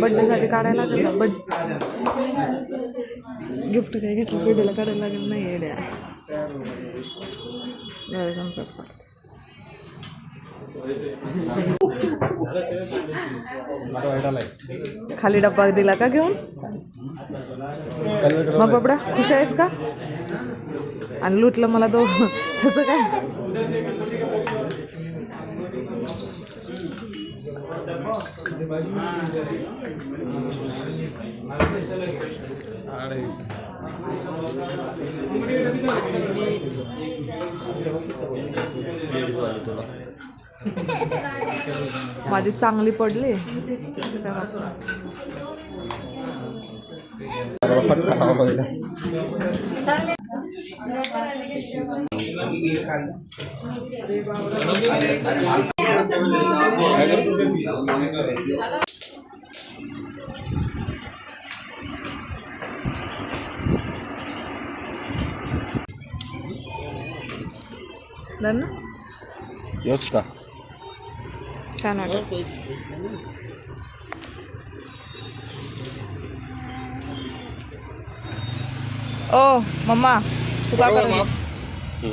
बड्डेसाठी काढायला लागेल ना बड गिफ्ट काय घेतलं? बड्डेला काढायला लागेल नाही येड्या. जाऊ आमचाच खाली डब्बा दिला का घेऊन? मग बाबडा खुश आहेस का? आणि लुटलं मला तो तसं काय? माझी चांगली पडली. त्याचं काय वाटलं? डन ना योच का छान वाटत ओ मम्मा तू काय करतेस हा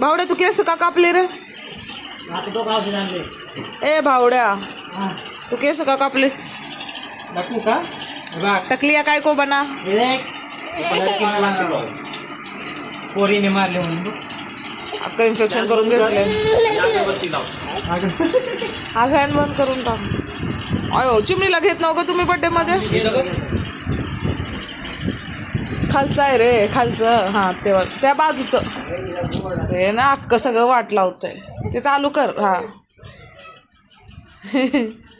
भावड्या तू केस का कापले रे? ए भावड्या तू केस का कापलेस? टाकू का? राख टकलिया काय को बना? पोरीने मारले म्हणून. बघ. इन्फेक्शन करून घेतले हा फॅन बंद करून टाक. अयो हो, चिमणीला घेत नाव का तुम्ही बड्डे मध्ये? खालचं आहे रे खालचं. हा तेव्हा त्या बाजूचं. हे ना अख्खं सगळं वाट लावतंय. ते चालू कर हां.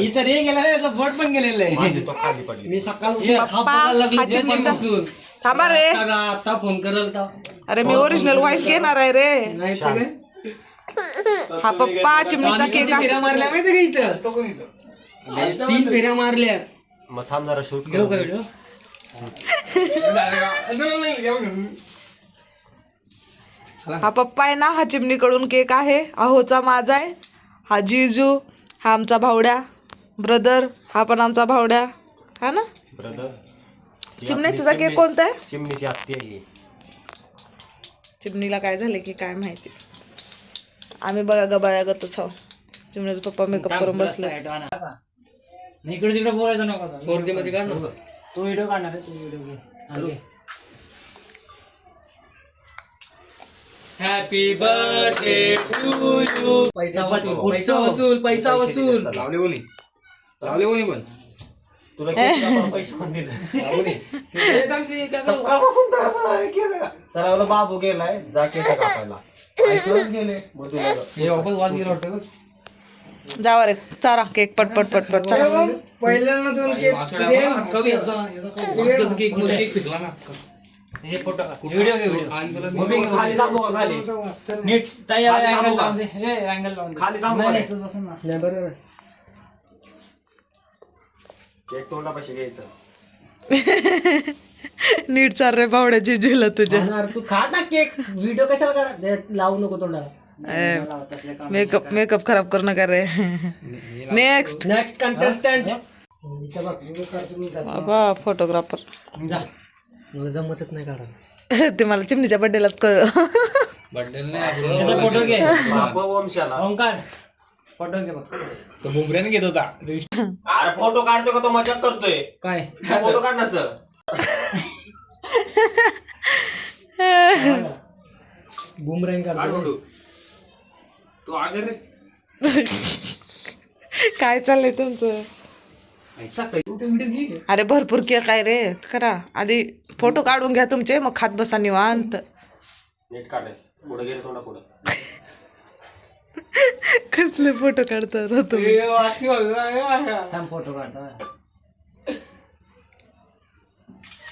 इथं रे गेला रे याचं बोट पण गेलेलं आहे. मी सकाळ हा थांबा रे. आता फोन करल तर. अरे मी ओरिजिनल व्हॉइस घेणार आहे रे. नाही तर? हा पप्पा चिमणीचा केक फेऱ्या मारल्या माहिती का इथं? तीन फेऱ्या मारल्या. मग थांब जरा शूट घेऊ का व्हिडिओ हा पप्पा आहे ना हा चिमणीकडून केक आहे. अहोचा माझा आहे. हा जिजू. हा आमचा भावड्या. ब्रदर हा पण आमचा भावड्या. हा ना? ब्रदर चिमण्या तुझा केक कोणता आहे? चिमणीची आत्ती आहे ही. चिमणीला काय झालं की काय माहिती. आम्ही बघा गबाळ्या गतच आहो चिमणीचा पप्पा मेकअप करून बसले इकडे तिकडे बोलायचं नको के मध्ये काढ तू व्हिडिओ काढणार आहे तू video happy birthday to you पैसा वसूल पैसा वसूल पैसा वसूल. लावले बोली लावले बोली पण. तुला किती आपण पैसे पण दिले. सकाळपासून तर आपला बाबू गेलाय जा केस कापायला. ऐकूनच गेले मग तुला हे वापस वाज गेला वाटतं जावा रे चारा केक पट पट पट पहिल्यांदा दोन केक हे फोटो व्हिडिओ का नीट ताई खाली अँगल का? लावून दे. हे अँगल लावून खाली थांबू का? बसून ना. बरोबर. केक तोंडा नीट रे तुझ्या. अरे तू खा ना केक. व्हिडिओ कशाला काढा? लावू नको तोंडाला. मेकअप मेकअप खराब करू नका रे. नेक्स्ट नेक्स्ट कंटेस्टंट बाबा फोटोग्राफर जा. मला जमतच नाही काढा ते मला चिमणीच्या बड्डेलाच कळ फोटो घे. वंशाला. ओंकार फोटो घे बघ तो बुमऱ्याने घेत होता. अरे फोटो काढतोय का तो मजाक करतोय? काय? फोटो काढ ना सर बुमरँग काढतो तो आगर काय चाललंय तुमचं? ऐसा काही अरे भरपूर केक आहे रे. करा. आधी फोटो काढून घ्या तुमचे मग खात बसा निवांत. नीट काढ. पुढे गेले तोंडा पुढे. कसले फोटो काढतात हो तुम्ही? थांब फोटो काढतो.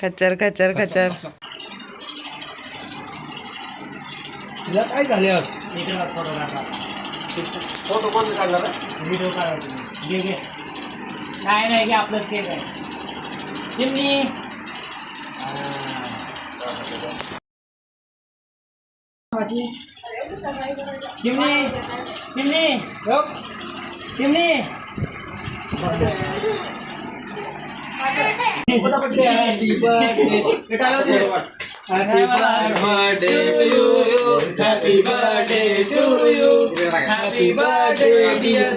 खचर खचर खचर तुला काय झाले? फोटो काढला फोटो कोण काढणार व्हिडिओ काढा तुम्ही. घे घे. काय नाही घे आपलंच केक आहे चिमणी चिमणी चिमणी बघ. चिमणी Happy birthday. Happy birthday to you. Happy birthday, dear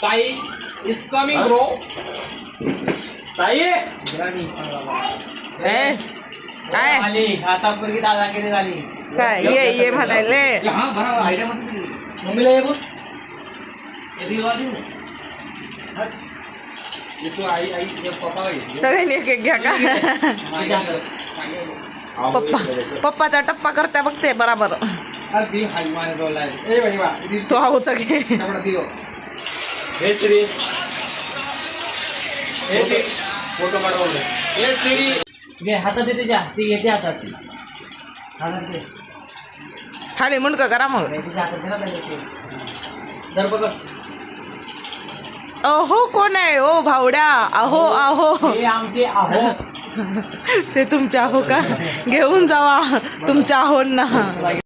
Sai is coming bro Sai! ए, काय? आली. आता पूर्वी दादा केली झाली. काय? ये ये म्हणायले. हा बरोबर आयडिया मध्ये मम्मीला ये बोल. येते वा देऊ. तू आई आई पप्पा सगळ्यांनी एक एक घ्या का? पप्पा पप्पाचा टप्पा करता बघते बराबर. तो आऊचा घे. घे हातात येते जा. ती हातात हातात दे. खाली मुंडक करा मग. तिच्या हातात दे ना पहिले ते. धर पकड. अहो कोण आहे? ओ भावड्या. अहो अहो. हे आमचे आहो ते तुमच्या अहो का? घेऊन जावा. तुमच्या अहो ना